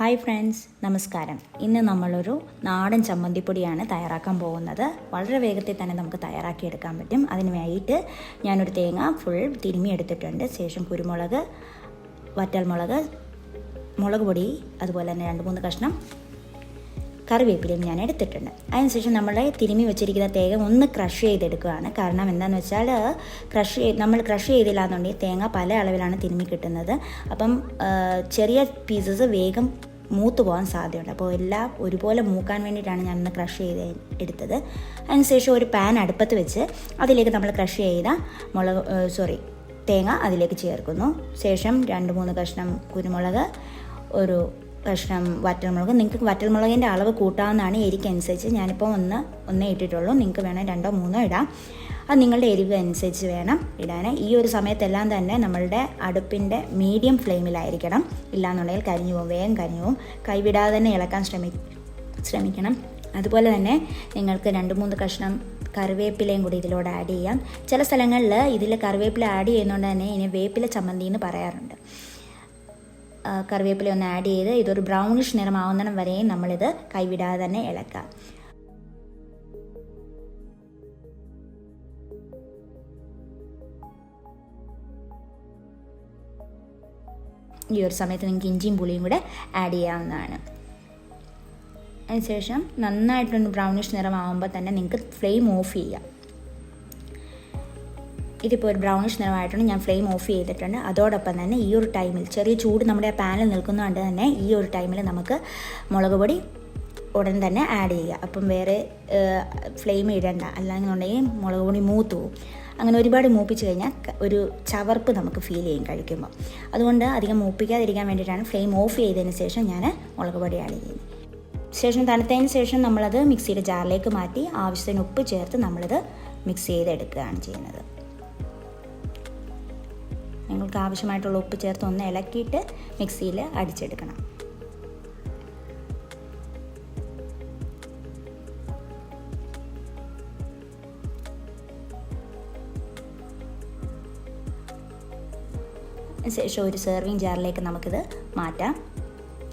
Hi friends നമസ്കാരം. ഇന്ന് നമ്മളൊരു നാടൻ ചമ്മന്തിപ്പൊടിയാണ് തയ്യാറാക്കാൻ പോകുന്നത്. വളരെ വേഗത്തിൽ തന്നെ നമുക്ക് തയ്യാറാക്കി എടുക്കാൻ പറ്റും. അതിന് വേണ്ടിയിട്ട് ഞാനൊരു തേങ്ങ ഫുൾ തിരുമ്മി എടുത്തിട്ടുണ്ട്. ശേഷം കുരുമുളക് വറ്റൽമുളക് മുളക് പൊടി അതുപോലെ തന്നെ രണ്ട് മൂന്ന് കഷ്ണം കറിവേപ്പിലയും ഞാൻ എടുത്തിട്ടുണ്ട്. അതിനുശേഷം നമ്മൾ തിരുമ്മി വെച്ചിരിക്കുന്ന തേങ്ങ ഒന്ന് ക്രഷ് ചെയ്തെടുക്കുകയാണ്. കാരണം എന്താണെന്ന് വെച്ചാൽ ക്രഷ് നമ്മൾ ക്രഷ് ചെയ്തില്ല എന്നുണ്ടെങ്കിൽ തേങ്ങ പല അളവിലാണ് തിരുമ്മി കിട്ടുന്നത്. അപ്പം ചെറിയ പീസസ് വേഗം മൂത്ത് പോകാൻ സാധ്യതയുണ്ട്. അപ്പോൾ എല്ലാം ഒരുപോലെ മൂക്കാൻ വേണ്ടിയിട്ടാണ് ഞാനൊന്ന് ക്രഷ് ചെയ്ത് എടുത്തത്. അതിനുശേഷം ഒരു പാൻ അടുപ്പത്ത് വെച്ച് അതിലേക്ക് നമ്മൾ ക്രഷ് ചെയ്ത മുളക് സോറി തേങ്ങ അതിലേക്ക് ചേർക്കുന്നു. ശേഷം രണ്ട് മൂന്ന് കഷ്ണം കുരുമുളക് ഒരു കഷ്ണം വറ്റൽമുളക്. നിങ്ങൾക്ക് വറ്റൽമുളകിന്റെ അളവ് കൂട്ടാവുന്നതാണ്. എരിക്കനുസരിച്ച് ഞാനിപ്പോൾ ഒന്ന് ഒന്നേ ഇട്ടിട്ടുള്ളൂ. നിങ്ങൾക്ക് വേണേൽ രണ്ടോ മൂന്നോ ഇടാം. അത് നിങ്ങളുടെ എരിവ് അനുസരിച്ച് വേണം ഇടാൻ ഈ ഒരു സമയത്തെല്ലാം തന്നെ നമ്മളുടെ അടുപ്പിന്റെ മീഡിയം ഫ്ലെയിമിലായിരിക്കണം ഇല്ലാന്നുണ്ടെങ്കിൽ കരിഞ്ഞു പോകും വേഗം കരിഞ്ഞു പോകും. കൈവിടാതെ തന്നെ ഇളക്കാൻ ശ്രമി ശ്രമിക്കണം. അതുപോലെ തന്നെ നിങ്ങൾക്ക് രണ്ട് മൂന്ന് കഷ്ണം കറിവേപ്പിലയും കൂടി ഇതിലൂടെ ആഡ് ചെയ്യാം. ചില സ്ഥലങ്ങളിൽ ഇതിൽ കറിവേപ്പില ആഡ് ചെയ്യുന്നതുകൊണ്ട് തന്നെ ഇനി വേപ്പില ചമ്മന്തി എന്ന് പറയാറുണ്ട്. കറിവേപ്പില ഒന്ന് ആഡ് ചെയ്ത് ഇതൊരു ബ്രൗണിഷ് നിറമാവുന്നിടം വരെയും നമ്മളിത് കൈവിടാതെ തന്നെ ഇളക്കാം. ഈ ഒരു സമയത്ത് നിങ്ങൾക്ക് ഇഞ്ചിയും പുളിയും കൂടെ ആഡ് ചെയ്യാവുന്നതാണ്. അതിനുശേഷം നന്നായിട്ടൊന്ന് ബ്രൗണിഷ് നിറമാകുമ്പോൾ തന്നെ നിങ്ങൾക്ക് ഫ്ലെയിം ഓഫ് ചെയ്യാം. ഇതിപ്പോൾ ഒരു ബ്രൗണിഷ് നിറമായിട്ടാണ് ഞാൻ ഫ്ലെയിം ഓഫ് ചെയ്തിട്ടുണ്ട്. അതോടൊപ്പം തന്നെ ഈ ഒരു ടൈമിൽ ചെറിയ ചൂട് നമ്മുടെ പാനിൽ നിൽക്കുന്നതുകൊണ്ട് തന്നെ ഈ ഒരു ടൈമിൽ നമുക്ക് മുളക് പൊടി ഉടൻ തന്നെ ആഡ് ചെയ്യുക അപ്പം വേറെ ഫ്ലെയിം ഇടണ്ട. അല്ലാന്നുണ്ടെങ്കിൽ മുളക് പൊടി മൂത്ത് പോകും അങ്ങനെ ഒരുപാട് മൂപ്പിച്ച് കഴിഞ്ഞാൽ ഒരു ചവർപ്പ് നമുക്ക് ഫീൽ ചെയ്യും കഴിക്കുമ്പോൾ അതുകൊണ്ട് അധികം മൂപ്പിക്കാതിരിക്കാൻ വേണ്ടിയിട്ടാണ് ഫ്ലെയിം ഓഫ് ചെയ്തതിന് ശേഷം ഞാൻ മുളക് പൊടി ആഡ് ചെയ്യുന്നത് ശേഷം തണുത്തതിന് ശേഷം നമ്മളത് മിക്സിയുടെ ജാറിലേക്ക് മാറ്റി ആവശ്യത്തിന് ഉപ്പ് ചേർത്ത് നമ്മളിത് മിക്സ് ചെയ്തെടുക്കുകയാണ് ചെയ്യുന്നത്. നിങ്ങൾക്ക് ആവശ്യമായിട്ടുള്ള ഉപ്പ് ചേർത്ത് ഒന്ന് ഇളക്കിയിട്ട് മിക്സിയിൽ അടിച്ചെടുക്കണം. ശേഷം ഒരു സെർവിങ് ജാറിലേക്ക് നമുക്കിത് മാറ്റാം.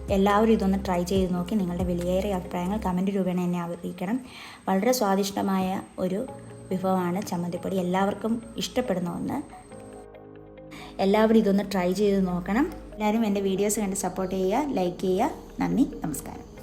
എല്ലാവരും ഇതൊന്ന് ട്രൈ ചെയ്ത് നോക്കി നിങ്ങളുടെ വിലയേറിയ അഭിപ്രായങ്ങൾ കമന്റ് രൂപേണ എന്നെ അറിയിക്കണം. വളരെ സ്വാദിഷ്ടമായ ഒരു വിഭവമാണ് ചമ്മന്തിപ്പൊടി. എല്ലാവർക്കും ഇഷ്ടപ്പെടുന്ന ഒന്ന്. എല്ലാവരും ഇതൊന്ന് ട്രൈ ചെയ്ത് നോക്കണം. എല്ലാവരും എന്റെ വീഡിയോസ് കണ്ട് സപ്പോർട്ട് ചെയ്യുക ലൈക്ക് ചെയ്യുക. നന്ദി നമസ്കാരം.